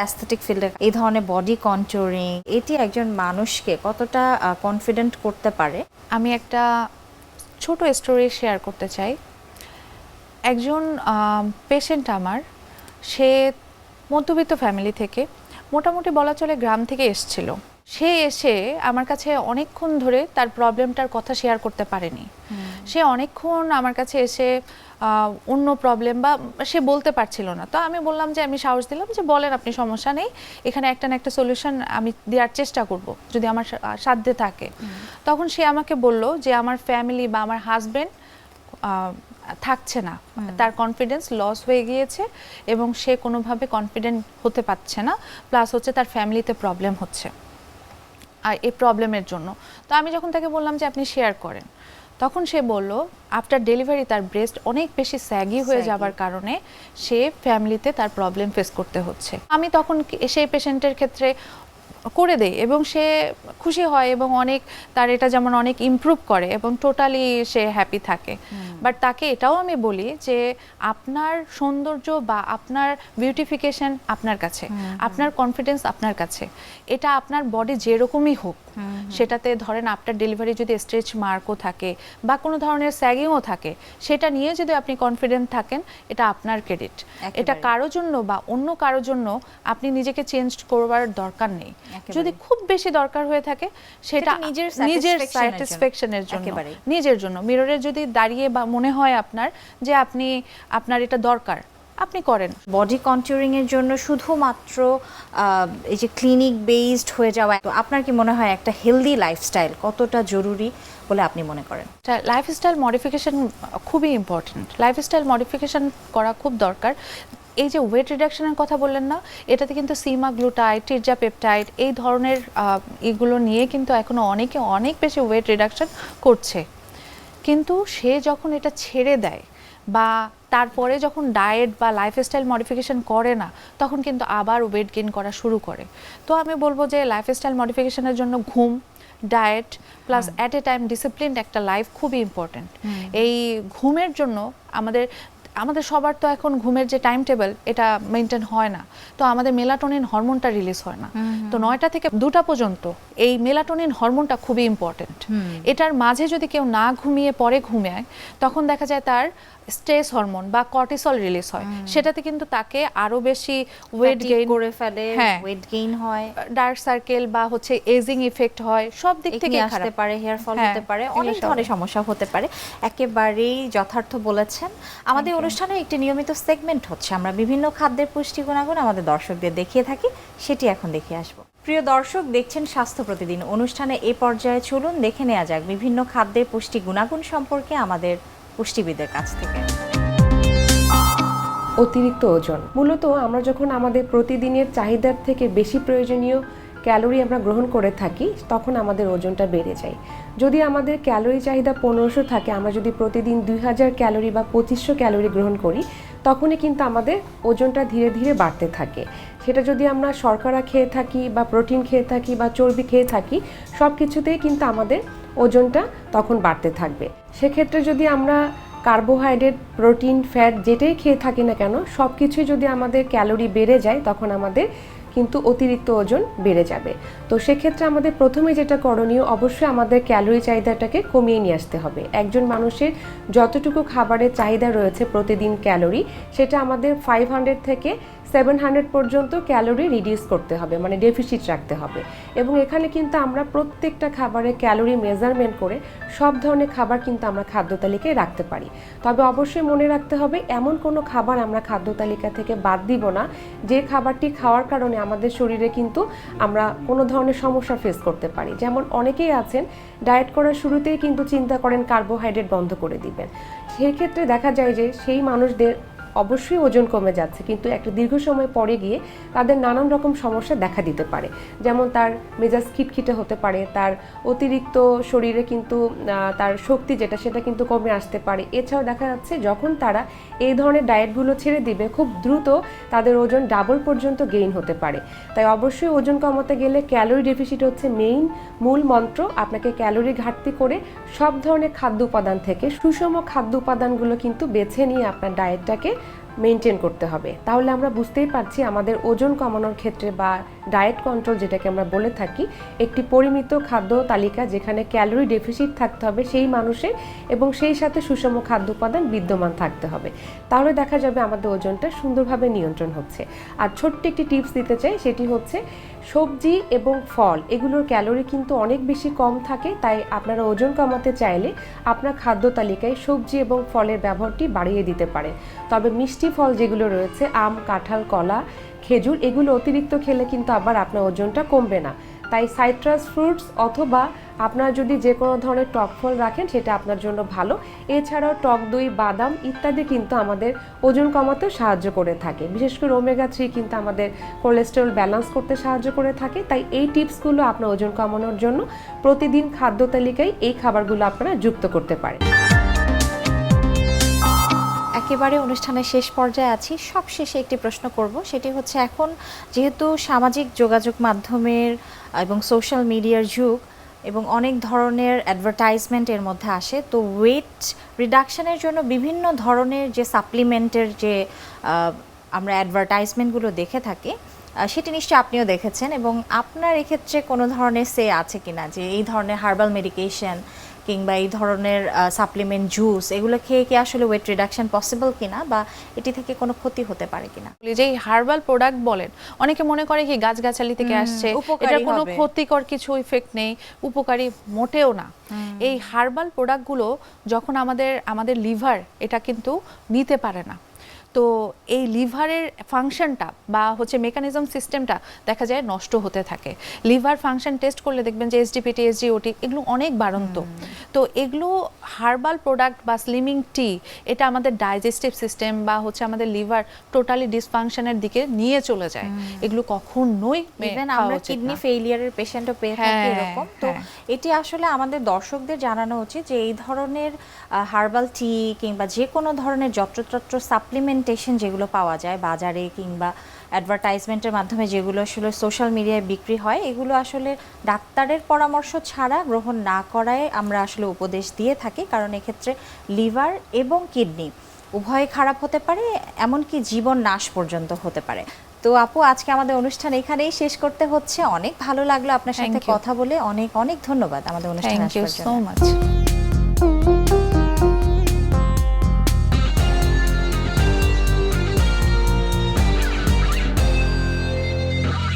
Aesthetic ফিল্ডে এই ধরনের বডি কন্ট্রোলিং এটি একজন মানুষকে কতটা কনফিডেন্ট করতে পারে? আমি একটা ছোট স্টোরি শেয়ার করতে চাই। একজন পেশেন্ট আমার, সে মধ্যবিত্ত ফ্যামিলি থেকে, মোটামুটি বলা চলে গ্রাম থেকে এসছিল। সে এসে আমার কাছে অনেকক্ষণ ধরে তার প্রবলেমটার কথা শেয়ার করতে পারেনি। সে অনেকক্ষণ আমার কাছে এসে অন্য প্রবলেম বা সে বলতে পারছিল না। তো আমি বললাম যে আমি সাহস দিলাম যে বলেন আপনি সমস্যা নেই এখানে একটা না একটা সলিউশন আমি দেওয়ার চেষ্টা করব যদি আমার সাধ্যে থাকে। তখন সে আমাকে বলল যে আমার ফ্যামিলি বা আমার হাজবেন্ড থাকছে না। তার কনফিডেন্স লস হয়ে গিয়েছে এবং সে কোনোভাবে কনফিডেন্ট হতে পারছে না প্লাস হচ্ছে তার ফ্যামিলিতে প্রবলেম হচ্ছে। এই প্রবলেমের জন্য। তো আমি যখন তাকে বললাম যে আপনি শেয়ার করেন। তখন সে বলল আফটার ডেলিভারি তার ব্রেস্ট অনেক বেশি স্যাগি হয়ে যাওয়ার যাবার কারণে সে ফ্যামিলিতে তার প্রবলেম ফেস করতে হচ্ছে। আমি তখন সেই পেশেন্টের ক্ষেত্রে করে দেয় এবং সে খুশি হয় এবং অনেক তার এটা যেমন অনেক ইমপ্রুভ করে এবং টোটালি সে হ্যাপি থাকে। বাট তাকে এটাও আমি বলি যে আপনার সৌন্দর্য বা আপনার বিউটিফিকেশন আপনার কাছে। আপনার কনফিডেন্স আপনার কাছে। এটা আপনার বডি যেরকমই হোক সেটাতে ধরেন আফটার ডেলিভারি যদি স্ট্রেচ মার্কও থাকে বা কোনো ধরনের স্যাগিংও থাকে সেটা নিয়ে যদি আপনি কনফিডেন্ট থাকেন এটা আপনার ক্রেডিট এটা। কারোর জন্য বা অন্য কারোর জন্য আপনি নিজেকে চেঞ্জ করবার দরকার নেই। যদি খুব বেশি দরকার হয়ে থাকে সেটা নিজের নিজের। স্যাটিসফ্যাকশনের জন্য। নিজের জন্য। মিররে যদি দাঁড়িয়ে বা মনে হয় আপনার যে আপনি আপনার এটা দরকার আপনি করেন? বডি কন্ট্রোলিং এর জন্য শুধুমাত্র এই যে ক্লিনিক বেসড হয়ে যাওয়া, তো আপনার কি মনে হয় একটা হেলদি লাইফস্টাইল কতটা জরুরি বলে আপনি মনে করেন? লাইফস্টাইল মডিফিকেশন খুবই ইম্পর্ট্যান্ট লাইফস্টাইল মডিফিকেশন করা খুব দরকার। এই যে ওয়েট রিডাকশনের কথা বললেন না, এটাতে কিন্তু সিমা গ্লুটাইড টিরজা পেপটাইড এই ধরনের এগুলো নিয়ে কিন্তু এখনও অনেকে অনেক বেশি ওয়েট রিডাকশন করছে। কিন্তু সে যখন এটা ছেড়ে দেয় বা তারপরে যখন ডায়েট বা লাইফস্টাইল মডিফিকেশন করে না তখন কিন্তু আবার ওয়েট গেন করা শুরু করে। তো আমি বলব যে লাইফস্টাইল মডিফিকেশনের জন্য ঘুম diet plus at a time discipline একটা লাইফ খুবই ইম্পর্ট্যান্ট এই ঘুমের জন্য আমাদের আমাদের সবার তো এখন ঘুমের যে টাইম টেবিল এটা মেনটেন হয় না। তো আমাদের মেলাটোনিন হরমোনটা রিলিজ হয় না। তো নয়টা থেকে দুটা পর্যন্ত এই মেলাটোনিন হরমোনটা খুবই ইম্পর্ট্যান্ট এটার মাঝে যদি কেউ না ঘুমিয়ে পরে ঘুমায় তখন দেখা যায় তার স্ট্রেস হরমোন বা কর্টিসল রিলিজ হয়। সেটাতে কিন্তু তাকে আরও বেশি ওয়েট গেইন করে ফেলে হ্যাঁ। ওয়েট গেইন হয়। ডার্ক সার্কেল বা হচ্ছে এজিং ইফেক্ট হয়। সব দিক থেকে আসতে পারে হেয়ার ফল হ্যাঁ, হতে পারে অনেক। ধরনের সমস্যা হতে পারে। একেবারেই যথার্থ বলেছেন। আমাদের অনুষ্ঠানে একটি নিয়মিত সেগমেন্ট হচ্ছে। আমরা বিভিন্ন খাদ্যের পুষ্টি গুণাগুণ আমাদের দর্শকদের দেখিয়ে থাকি, সেটি এখন দেখে আসব। প্রিয় দর্শক, দেখছেন স্বাস্থ্য প্রতিদিন। অনুষ্ঠানে এ পর্যায়ে চলুন দেখে নেওয়া যাক বিভিন্ন খাদ্যের পুষ্টি গুণাগুণ সম্পর্কে আমাদের পুষ্টিবিদের কাছ থেকে। অতিরিক্ত ওজন। মূলত আমরা যখন আমাদের প্রতিদিনের চাহিদার থেকে বেশি প্রয়োজনীয় ক্যালোরি আমরা গ্রহণ করে থাকি, তখন আমাদের ওজনটা বেড়ে যায়। যদি আমাদের ক্যালোরি চাহিদা পনেরোশো থাকে, আমরা যদি প্রতিদিন দুই হাজার ক্যালোরি বা পঁচিশশো ক্যালোরি গ্রহণ করি, তখনই কিন্তু আমাদের ওজনটা ধীরে ধীরে বাড়তে থাকে। সেটা যদি আমরা শর্করা খেয়ে থাকি বা প্রোটিন খেয়ে থাকি বা চর্বি খেয়ে থাকি সব কিছুতেই কিন্তু আমাদের ওজনটা তখন বাড়তে থাকবে। সেক্ষেত্রে যদি আমরা কার্বোহাইড্রেট, প্রোটিন, ফ্যাট যেটাই খেয়ে থাকি না কেন সব কিছুই যদি আমাদের ক্যালোরি বেড়ে যায়, তখন আমাদের কিন্তু অতিরিক্ত ওজন বেড়ে যাবে। তো সেক্ষেত্রে আমাদের প্রথমে যেটা করণীয়, অবশ্যই আমাদের ক্যালোরি চাহিদাটাকে কমিয়ে নিয়ে আসতে হবে। একজন মানুষের যতটুকু খাবারের চাহিদা রয়েছে প্রতিদিন ক্যালোরি, সেটা আমাদের ফাইভ হান্ড্রেড থেকে সেভেন হান্ড্রেড পর্যন্ত ক্যালোরি রিডিউস করতে হবে মানে ডেফিসিট রাখতে হবে। এবং এখানে কিন্তু আমরা প্রত্যেকটা খাবারের ক্যালোরি মেজারমেন্ট করে সব ধরনের খাবার কিন্তু আমরা খাদ্য তালিকায় রাখতে পারি। তবে অবশ্যই মনে রাখতে হবে, এমন কোনো খাবার আমরা খাদ্য তালিকা থেকে বাদ দিব না। যে খাবারটি খাওয়ার কারণে আমাদের শরীরে কিন্তু আমরা কোনো ধরনের সমস্যা ফেস করতে পারি। যেমন অনেকেই আছেন ডায়েট করার শুরুতেই কিন্তু চিন্তা করেন কার্বোহাইড্রেট বন্ধ করে দিবেন। সেক্ষেত্রে দেখা যায় যে সেই মানুষদের অবশ্যই ওজন কমে যাচ্ছে, কিন্তু একটা দীর্ঘ সময় পরে গিয়ে তাদের নানান রকম সমস্যা দেখা দিতে পারে। যেমন তার মেজাজ খিটখিটে হতে পারে, তার অতিরিক্ত শরীরে কিন্তু তার শক্তি যেটা, সেটা কিন্তু কমে আসতে পারে। এছাড়াও দেখা যাচ্ছে যখন তারা এই ধরনের ডায়েটগুলো ছেড়ে দিবে, খুব দ্রুত তাদের ওজন ডাবল পর্যন্ত গেইন হতে পারে। তাই অবশ্যই ওজন কমাতে গেলে ক্যালোরি ডেফিসিট হচ্ছে মেইন, মূল মন্ত্র। আপনাকে ক্যালোরি ঘাটতি করে সব ধরনের খাদ্য উপাদান থেকে সুষম খাদ্য উপাদানগুলো কিন্তু বেছে নিয়ে আপনার ডায়েটটাকে মেনটেন করতে হবে। তাহলে আমরা বুঝতেই পারছি আমাদের ওজন কমানোর ক্ষেত্রে বা ডায়েট কন্ট্রোল যেটাকে আমরা বলে থাকি, একটি পরিমিত খাদ্য তালিকা যেখানে ক্যালোরি ডেফিসিট থাকতে হবে সেই মানুষের এবং সেই সাথে সুষম খাদ্য উপাদান বিদ্যমান থাকতে হবে। তাহলে দেখা যাবে আমাদের ওজনটা সুন্দরভাবে নিয়ন্ত্রণ হচ্ছে। আর ছোট্ট একটি টিপস দিতে চাই, সেটি হচ্ছে সবজি এবং ফল, এগুলোর ক্যালোরি কিন্তু অনেক বেশি কম থাকে, তাই আপনারা ওজন কমাতে চাইলে আপনার খাদ্য তালিকায় সবজি এবং ফলের ব্যবহারটি বাড়িয়ে দিতে পারে তবে মিষ্টি ফল যেগুলো রয়েছে, আম, কাঁঠাল, কলা, খেজুর, এগুলো অতিরিক্ত খেলে কিন্তু আবার আপনার ওজনটা কমবে না। তাই সাইট্রাস ফ্রুটস অথবা আপনারা যদি যে কোনো ধরনের টক ফল রাখেন, সেটা আপনার জন্য ভালো। এছাড়াও টক দই, বাদাম ইত্যাদি কিন্তু আমাদের ওজন কমাতেও সাহায্য করে থাকে। বিশেষ করে ওমেগা থ্রি কিন্তু আমাদের কোলেস্টেরল ব্যালেন্স করতে সাহায্য করে থাকে। তাই এই টিপসগুলো আপনার ওজন কমানোর জন্য প্রতিদিন খাদ্য তালিকায় এই খাবারগুলো আপনারা যুক্ত করতে পারেন। একেবারে অনুষ্ঠানের শেষ পর্যায়ে আছি। সব শেষে একটি প্রশ্ন করব, সেটি হচ্ছে এখন যেহেতু সামাজিক যোগাযোগ মাধ্যমের এবং সোশ্যাল মিডিয়ার যুগ এবং অনেক ধরনের অ্যাডভার্টাইজমেন্ট এর মধ্যে আসে, তো ওয়েট রিডাকশনের জন্য বিভিন্ন ধরনের যে সাপ্লিমেন্টের যে আমরা অ্যাডভার্টাইজমেন্টগুলো দেখে থাকি সেটি নিশ্চয়ই আপনিও দেখেছেন এবং আপনার এক্ষেত্রে কোনো ধরনের সে আছে কিনা যে এই ধরনের হার্বাল মেডিকেশন কিংবা এই ধরনের সাপ্লিমেন্ট জুস এগুলো খেয়ে কি আসলে ওয়েট রিডাকশন পসিবল কিনা বা এটি থেকে কোনো ক্ষতি হতে পারে কিনা? যেই যে হার্বাল প্রোডাক্ট বলেন অনেকে মনে করে কি গাছগাছালি থেকে আসছে এটা কোনো ক্ষতিকর কিছু ইফেক্ট নেই উপকারী মোটেও না। এই হার্বাল প্রোডাক্টগুলো যখন আমাদের আমাদের লিভার এটা কিন্তু নিতে পারে না। তো এই লিভারের ফাংশনটা বা হচ্ছে মেকানিজম সিস্টেমটা দেখা যায় নষ্ট হতে থাকে। লিভার ফাংশন টেস্ট করলে দেখবেন যে এসডিপিটি এসডিওটি এগুলো অনেক বাড়ন্ত। তো এগুলো হার্বাল প্রোডাক্ট বা স্লিমিং টি এটা আমাদের ডাইজেস্টিভ সিস্টেম বা হচ্ছে আমাদের লিভার টোটালি ডিসফাংশনের দিকে নিয়ে চলে যায়। এগুলো কখনোই আমরা কিডনি ফেইলিয়ারের পেশেন্টও পেয়ে থাকি হ্যাঁ, এরকম। তো হ্যাঁ। এটি আসলে আমাদের দর্শকদের জানানো উচিত যে এই ধরনের হার্বাল টি কিংবা যে কোনো ধরনের যত্রতত্র সাপ্লিমেন্টেশন যেগুলো পাওয়া যায় বাজারে কিংবা অ্যাডভার্টাইজমেন্টের মাধ্যমে যেগুলো আসলে সোশ্যাল মিডিয়ায় বিক্রি হয় এগুলো আসলে ডাক্তারের পরামর্শ ছাড়া গ্রহণ না করায় আমরা আসলে উপদেশ দিয়ে থাকি। কারণ এক্ষেত্রে লিভার এবং কিডনি উভয় খারাপ হতে পারে এমনকি জীবন নাশ পর্যন্ত হতে পারে। তো আপু আজকে আমাদের অনুষ্ঠান এখানেই শেষ করতে হচ্ছে। অনেক ভালো লাগল আপনার সাথে কথা বলে। অনেক অনেক ধন্যবাদ আমাদের অনুষ্ঠানে থ্যাংক ইউ সো মাচ